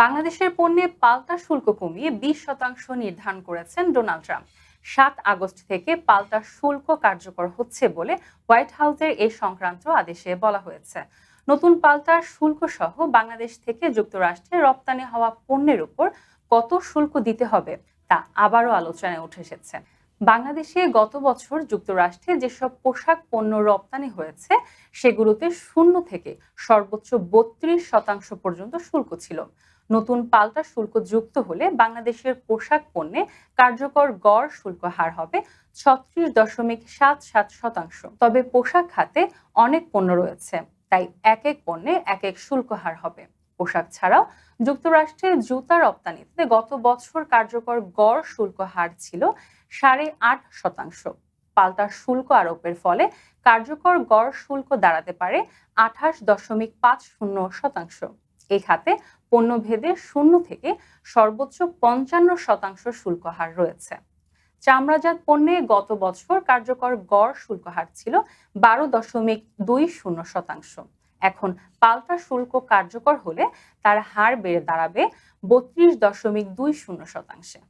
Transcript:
বাংলাদেশের পণ্যে পাল্টা শুল্ক কমিয়ে বিশ শতাংশ নির্ধারণ করেছেন ডোনাল্ড ট্রাম্প। সাত আগস্ট থেকে পাল্টা শুল্ক কার্যকর হচ্ছে বলে হোয়াইট হাউসের এ সংক্রান্ত আদেশে বলা হয়েছে। নতুন পাল্টা শুল্ক সহ বাংলাদেশ থেকে যুক্তরাষ্ট্রে রপ্তানি হওয়া পণ্যের উপর কত শুল্ক দিতে হবে তা আবারও আলোচনায় উঠে এসেছে। বাংলাদেশে গত বছর যুক্তরাষ্ট্রে যেসব পোশাক পণ্য রপ্তানি হয়েছে, সেগুলোতে শূন্য থেকে সর্বোচ্চ বত্রিশ শতাংশ পর্যন্ত শুল্ক ছিল। নতুন পাল্টা শুল্ক যুক্ত হলে বাংলাদেশের পোশাক পণ্যে কার্যকর গড় শুল্ক হার হবে ছত্রিশ দশমিক সাত সাত শতাংশ। তবে পোশাক খাতে অনেক পণ্য রয়েছে, তাই এক এক পণ্যে এক এক শুল্ক হার হবে। পোশাক ছাড়াও যুক্তরাষ্ট্রের জুতা রপ্তানিতে গত বছর কার্যকর গড় শুল্ক হার ছিল সাড়ে আট শতাংশ। পাল্টা শুল্ক আরোপের ফলে কার্যকর গড় শুল্ক দাঁড়াতে পারে আঠাশ দশমিক পাঁচ শূন্য শতাংশ। এই খাতে পণ্যভেদে শূন্য থেকে সর্বোচ্চ পঞ্চান্ন শতাংশ শুল্ক হার রয়েছে। চামড়াজাত পণ্যে গত বছর কার্যকর গড় শুল্ক হার ছিল বারো দশমিক দুই শূন্য শতাংশ। এখন পাল্টা শুল্ক কার্যকর হলে তার হার বেড়ে দাঁড়াবে বত্রিশ দশমিক দুই শূন্য শতাংশে।